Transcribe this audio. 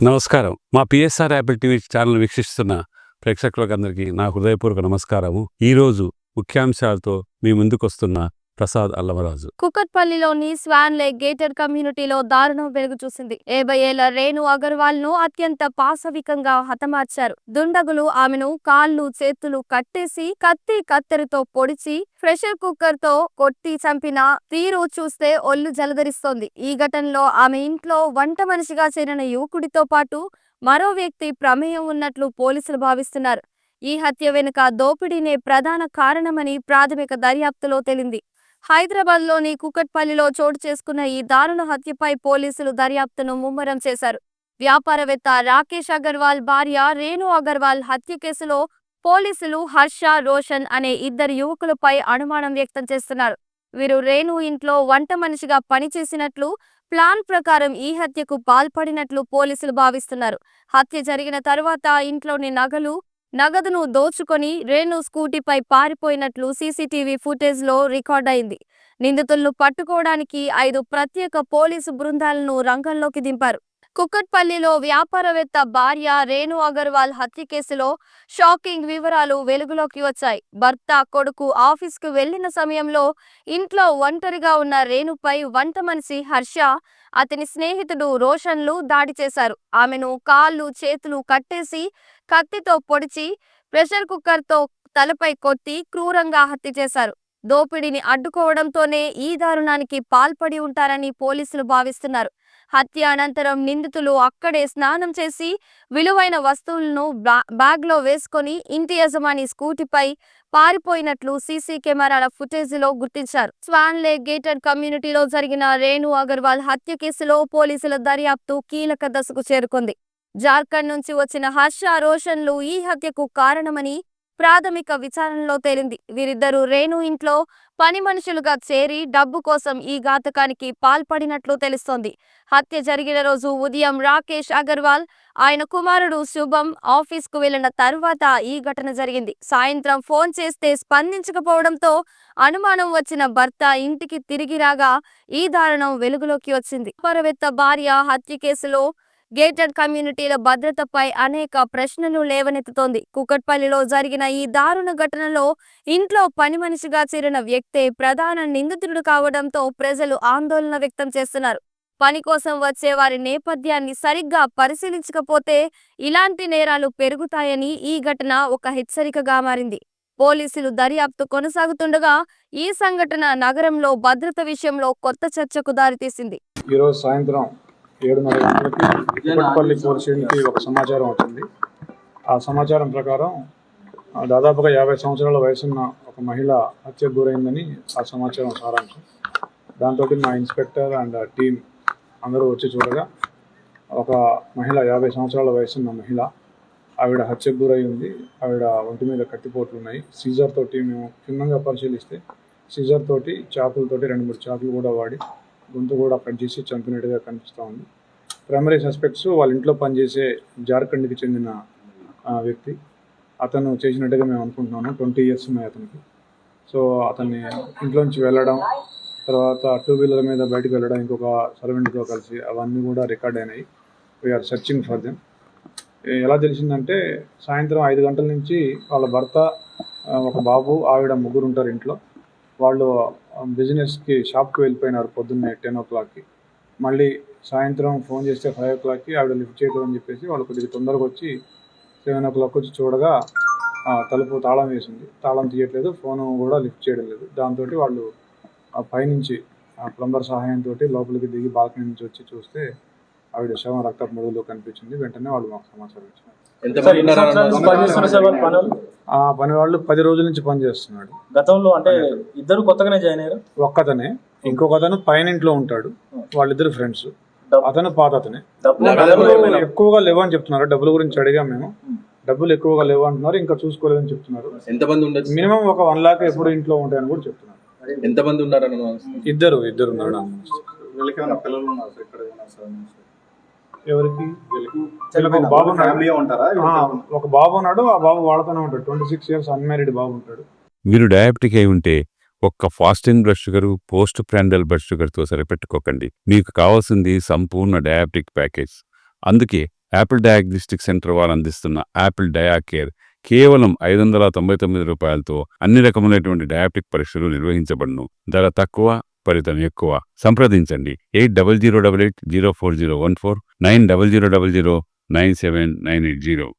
నమస్కారం. మా PSR Apple TV channel వీక్షిస్తున్న ప్రేక్షకులకు అందరికీ నా హృదయపూర్వక నమస్కారము. ఈరోజు ముఖ్యాంశాలతో మీ ముందుకు వస్తున్న ప్రసాద్ అల్లమరాజు కుకట్పల్లిలోని స్వాన్ లేక్ గేటెడ్ కమ్యూనిటీలో దారుణం వెలుగు చూసింది. యాభై ఏళ్ళ రేణు అగర్వాల్ను అత్యంత పాశవికంగా హతమార్చారు. దుండగులు ఆమెను కాళ్ళు చేతులు కట్టేసి కత్తి కత్తెరతో పొడిచి ప్రెషర్ కుక్కర్తో కొట్టి చంపిన తీరు చూస్తే ఒళ్ళు జలధరిస్తోంది. ఈ ఘటనలో ఆమె ఇంట్లో వంట మనిషిగా చేరిన యువకుడితో పాటు మరో వ్యక్తి ప్రమేయం ఉన్నట్లు పోలీసులు భావిస్తున్నారు. ఈ హత్య వెనుక దోపిడీనే ప్రధాన కారణమని ప్రాథమిక దర్యాప్తులో తేలింది. హైదరాబాద్లోని కుకట్పల్లిలో చోటు చేసుకున్న ఈ దారుణ హత్యపై పోలీసులు దర్యాప్తును ముమ్మరం చేశారు. వ్యాపారవేత్త రాకేష్ అగర్వాల్ భార్య రేణు అగర్వాల్ హత్య కేసులో పోలీసులు హర్ష రోషన్ అనే ఇద్దరు యువకులపై అనుమానం వ్యక్తం చేస్తున్నారు. వీరు రేణు ఇంట్లో వంట మనిషిగా పనిచేసినట్లు ప్లాన్ ప్రకారం ఈ హత్యకు పాల్పడినట్లు పోలీసులు భావిస్తున్నారు. హత్య జరిగిన తరువాత ఇంట్లోని నగలు నగదును దోచుకొని రేణు స్కూటీపై పారిపోయినట్లు సీసీటీవీ ఫుటేజ్లో నిందితులను పట్టుకోవడానికి ఐదు ప్రత్యేక పోలీసు బృందాలను రంగంలోకి దింపారు. కుక్కట్పల్లిలో వ్యాపారవేత్త భార్య రేణు అగర్వాల్ హత్య కేసులో షాకింగ్ వివరాలు వెలుగులోకి వచ్చాయి. భర్త కొడుకు ఆఫీస్కు వెళ్ళిన సమయంలో ఇంట్లో ఒంటరిగా ఉన్న రేణుపై వంట మనిషి హర్ష అతని స్నేహితుడు రోషన్లు దాడి చేశారు. ఆమెను కాళ్ళు చేతులు కట్టేసి కత్తితో పొడిచి ప్రెషర్ కుక్కర్తో తలపై కొట్టి క్రూరంగా హత్య చేశారు. దోపిడీని అడ్డుకోవడంతోనే ఈ దారుణానికి పాల్పడి ఉంటారని పోలీసులు భావిస్తున్నారు. హత్య అనంతరం నిందితులు అక్కడే స్నానం చేసి విలువైన వస్తువులను బ్యాగ్లో వేసుకొని ఇంటి యజమాని స్కూటీపై పారిపోయినట్లు సీసీ కెమెరాల ఫుటేజీలో గుర్తించారు. స్వాన్లే గేటెడ్ కమ్యూనిటీలో జరిగిన రేణు అగర్వాల్ హత్య కేసులో పోలీసుల దర్యాప్తు కీలక దశకు చేరుకుంది. జార్ఖండ్ నుంచి వచ్చిన హర్ష రోషన్లు ఈ హత్యకు కారణమని ప్రాథమిక విచారణలో తేలింది. వీరిద్దరూ రేణు ఇంట్లో పని మనుషులుగా చేరి డబ్బు కోసం ఈ ఘాతకానికి పాల్పడినట్లు తెలుస్తోంది. హత్య జరిగిన రోజు ఉదయం రాకేష్ అగర్వాల్ ఆయన కుమారుడు శుభం ఆఫీస్కు వెళ్ళిన తరువాత ఈ ఘటన జరిగింది. సాయంత్రం ఫోన్ చేస్తే స్పందించకపోవడంతో అనుమానం వచ్చిన భర్త ఇంటికి తిరిగి రాగా ఈ దారుణం వెలుగులోకి వచ్చింది. పరవెత్త భార్య హత్య కేసులో గేటెడ్ కమ్యూనిటీల భద్రతపై అనేక ప్రశ్నలు లేవనెత్తుతోంది. కుకట్పల్లిలో జరిగిన ఈ దారుణ ఘటనలో ఇంట్లో పని మనిషిగా చేరిన వ్యక్తే ప్రధాన నిందితుడు కావడంతో ప్రజలు ఆందోళన వ్యక్తం చేస్తున్నారు. పని కోసం వచ్చే వారి నేపథ్యాన్ని సరిగ్గా పరిశీలించకపోతే ఇలాంటి నేరాలు పెరుగుతాయని ఈ ఘటన ఒక హెచ్చరికగా మారింది. పోలీసులు దర్యాప్తు కొనసాగుతుండగా ఈ సంఘటన నగరంలో భద్రత విషయంలో కొత్త చర్చకు దారితీసింది. ఈరోజు సాయంత్రం ఏడున్నర గంటలకి కుప్పట్పల్లి పోలీస్ స్టేషన్కి ఒక సమాచారం వచ్చింది. ఆ సమాచారం ప్రకారం దాదాపుగా యాభై సంవత్సరాల వయసున్న ఒక మహిళ హత్యకు గురైందని ఆ సమాచారం సారాంశం. దాంతో మా ఇన్స్పెక్టర్ అండ్ టీం అందరూ వచ్చి చూడగా ఒక మహిళ యాభై సంవత్సరాల వయసున్న మహిళ ఆవిడ హత్యకు గురై ఉంది. ఆవిడ ఒంటి మీద కట్టిపోట్లు ఉన్నాయి. సీజర్ తోటి మేము క్షుణ్ణంగా పరిశీలిస్తే సీజర్ తోటి చాకులతోటి రెండు మూడు చాకులు కూడా వాడి గొంతు కూడా కట్ చేసి చంపినట్టుగా కనిపిస్తూ ఉంది. ప్రైమరీ సస్పెక్ట్స్ వాళ్ళ ఇంట్లో పనిచేసే జార్ఖండ్కి చెందిన వ్యక్తి. అతను చేసినట్టుగా మేము అనుకుంటున్నాము. ట్వంటీ ఇయర్స్ ఉన్నాయి అతనికి. సో అతన్ని ఇంట్లోంచి వెళ్ళడం తర్వాత టూ వీలర్ మీద బయటకు వెళ్ళడం ఇంకొక సర్వెంట్తో కలిసి అవన్నీ కూడా రికార్డ్ అయినాయి. వీఆర్ సెర్చింగ్ ఫర్ దెమ్ ఎలా తెలిసిందంటే సాయంత్రం ఐదు గంటల నుంచి వాళ్ళ భర్త ఒక బాబు ఆవిడ ముగ్గురు ఉంటారు ఇంట్లో. వాళ్ళు బిజినెస్కి షాప్కి వెళ్ళిపోయినారు పొద్దున్నే టెన్ ఓ క్లాక్కి మళ్ళీ సాయంత్రం ఫోన్ చేస్తే ఫైవ్ ఓ క్లాక్కి ఆవిడ లిఫ్ట్ చేయడం అని చెప్పేసి వాళ్ళు కొద్దిగా తొందరగా వచ్చి సెవెన్ ఓ క్లాక్ వచ్చి చూడగా ఆ, తలుపు తాళం వేసింది. తాళం తీయట్లేదు ఫోన్ కూడా లిఫ్ట్ చేయడం లేదు. దాంతో వాళ్ళు ఆ పైనుంచి ఆ ప్లంబర్ సహాయంతో లోపలికి దిగి బాల్కనీ నుంచి వచ్చి చూస్తే ఆవిడ శవం రక్తపు మడుగులో కనిపించింది. వెంటనే వాళ్ళు మాకు సమాచారం ఇచ్చారు. పని వాళ్ళు పది రోజుల నుంచి పనిచేస్తున్నాడు గతంలో అంటే ఇద్దరు కొత్తగానే జాయిన్ అయ్యారు? ఒక్కతనే. ఇంకొక అతను పైన ఇంట్లో ఉంటాడు. వాళ్ళిద్దరు ఫ్రెండ్స్ అతను పాత అతనే. ఎక్కువగా లేవు అని చెప్తున్నారు. డబ్బుల గురించి అడిగాం మేము. డబ్బులు ఎక్కువగా లేవు అంటున్నారు. ఇంకా చూసుకోలేదని చెప్తున్నారు. ఎంత మంది ఉండొచ్చు? మినిమం ఒక వన్ లాక్ ఎప్పుడు ఇంట్లో ఉంటాయని కూడా చెప్తున్నారు. ఎంత మంది ఉన్నారని అనుమానిస్తున్నారు? ఇద్దరు ఇద్దరు ఉన్నారు. పిల్లలు ఉన్నారు ఎవరికి? వీళ్ళకి. ఒక బాబు ఉన్నాడు. ఫ్యామిలీ ఉంటారా? ఆ, ఒక బాబు ఉన్నాడు ఆ బాబు వాళ్ళతోనే ఉంటాడు. ట్వంటీ సిక్స్ ఇయర్స్ అన్మ్యారీడ్ బాబు ఉంటాడు. మీరు డయాబెటిక్ అయి ఉంటే ఒక్క fasting blood sugar post prandial blood షుగర్తో సరిపెట్టుకోకండి మీకు కావాల్సింది సంపూర్ణ డయాబెటిక్ ప్యాకేజ్ అందుకే యాపిల్ డయాగ్నోస్టిక్ సెంటర్ వారు అందిస్తున్న యాపిల్ డయా కేర్ కేవలం ఐదు వందల తొంభై తొమ్మిది రూపాయలతో అన్ని రకములైనటువంటి డయాబెటిక్ పరీక్షలు నిర్వహించబడును. ధర తక్కువ ఫలితం ఎక్కువ. సంప్రదించండి. Eight double zero double eight zero four zero one four nine double zero double zero nine seven nine eight zero.